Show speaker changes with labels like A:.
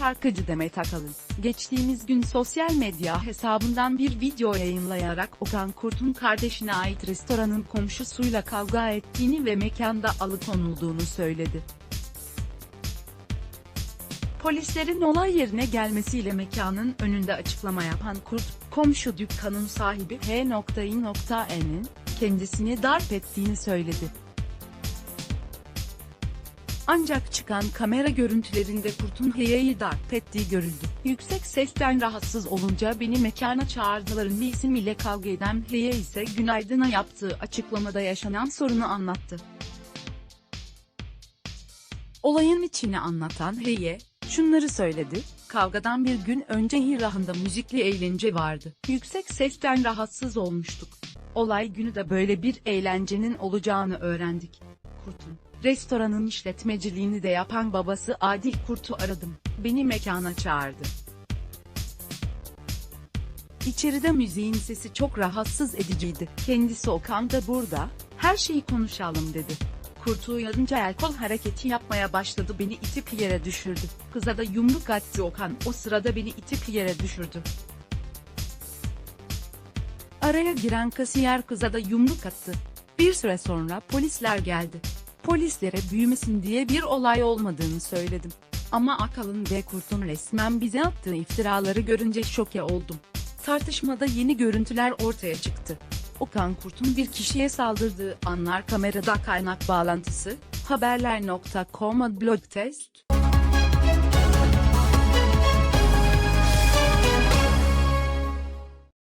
A: şarkıcı Demet Akalın, geçtiğimiz gün sosyal medya hesabından bir video yayınlayarak Okan Kurt'un kardeşine ait restoranın komşusuyla kavga ettiğini ve mekanda alıkonulduğunu söyledi. Polislerin olay yerine gelmesiyle mekanın önünde açıklama yapan Kurt, komşu dükkanın sahibi H.I.N'in kendisini darp ettiğini söyledi. Ancak çıkan kamera görüntülerinde Kurt'un H'yi darp ettiği görüldü. Yüksek sesten rahatsız olunca beni mekana çağırdılar ünlü isim ile kavga eden H'ye ise Günaydın'a yaptığı açıklamada yaşanan sorunu anlattı. Olayın içini anlatan Heye, şunları söyledi, kavgadan bir gün önce Hirah'ında müzikli eğlence vardı. Yüksek sesten rahatsız olmuştuk. Olay günü de böyle bir eğlencenin olacağını öğrendik. Kurt'un, restoranın işletmeciliğini de yapan babası Adil Kurt'u aradım. Beni mekana çağırdı. İçeride müziğin sesi çok rahatsız ediciydi. Kendisi Okan da burada, her şeyi konuşalım dedi. Kurtu uyarınca el kol hareketi yapmaya başladı beni itip yere düşürdü. Kıza da yumruk attı Okan o sırada beni itip yere düşürdü. Araya giren kasiyer kıza da yumruk attı. Bir süre sonra polisler geldi. Polislere büyümesin diye bir olay olmadığını söyledim. Ama Akalın ve Kurt'un resmen bize attığı iftiraları görünce şoke oldum. Tartışmada yeni görüntüler ortaya çıktı. Okan Kurt'un bir kişiye saldırdığı anlar kamerada kaynak bağlantısı, haberler.com blog test.